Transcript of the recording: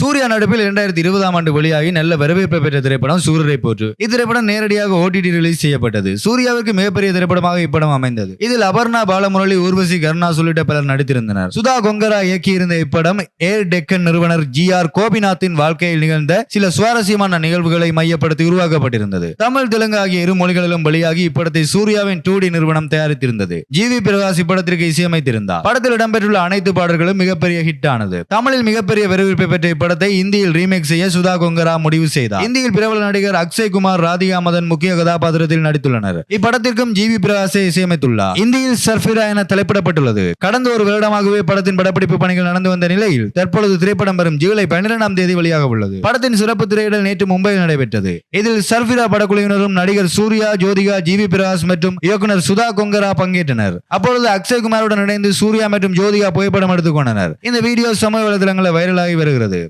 சூர்யா நடிப்பில் இரண்டாயிரத்தி இருபதாம் ஆண்டு வெளியாகி நல்ல வரவேற்பை பெற்ற திரைப்படம் சூரரை போற்று. இத்திரைப்படம் நேரடியாக ஓடிடி ரிலீஸ் செய்யப்பட்டது. சூர்யாவிற்கு மிகப்பெரிய திரைப்படமாக இப்படம் அமைந்தது. இதில் அபர்ணா பாலமுரளி ஊர்வசி கர்ணா உள்ளிட்ட பலர் நடித்திருந்தனர். சுதா கொங்கரா இயக்கியிருந்த இப்படம் ஏர் டெக்கன் நிறுவனர் ஜி ஆர் கோபிநாத்தின் வாழ்க்கையில் நிகழ்ந்த சில சுவாரஸ்யமான நிகழ்வுகளை மையப்படுத்தி உருவாக்கப்பட்டிருந்தது. தமிழ் தெலுங்கு ஆகிய இரு மொழிகளிலும் வெளியாகி இப்படத்தை சூர்யாவின் டூ நிறுவனம் தயாரித்திருந்தது. ஜி வி பிரகாஷ் இப்படத்திற்கு இசையமைத்திருந்தார். படத்தில் இடம்பெற்றுள்ள அனைத்து பாடல்களும் மிகப்பெரிய ஹிட் ஆனது. தமிழில் மிகப்பெரிய வரவேற்பை பெற்ற படத்தை இந்தியில் ரீமேக் செய்ய சுதா கொங்கரா முடிவு செய்தார். இந்தியில் பிரபல நடிகர் அக்ஷய் குமார் ராதிகா மதன் முக்கிய கதாபாத்திரத்தில் நடித்துள்ளனர். இப்படத்திற்கும் ஜி வி பிரகாஷை இசையமைத்துள்ளார். இந்தியில் சர்ஃபிரா என தலைப்பிடப்பட்டுள்ளது. கடந்த ஒரு வருடமாகவே படத்தின் படப்பிடிப்பு பணிகள் நடந்து வந்த நிலையில் தற்பொழுது திரைப்படம் வரும் ஜூலை பன்னிரெண்டாம் தேதி வெளியாக உள்ளது. படத்தின் சிறப்பு திரையிடல் நேற்று மும்பையில் நடைபெற்றது. இதில் சர்ஃபிரா படக்குழுவினரும் நடிகர் சூர்யா ஜோதிகா ஜி வி பிரகாஷ் மற்றும் இயக்குனர் சுதா கொங்கரா பங்கேற்றனர். அப்பொழுது அக்ஷய் குமாருடன் இணைந்து சூர்யா மற்றும் ஜோதிகா புகைப்படம் எடுத்துக் கொண்டனர். இந்த வீடியோ சமூக வலைதளங்களில் வைரலாகி வருகிறது.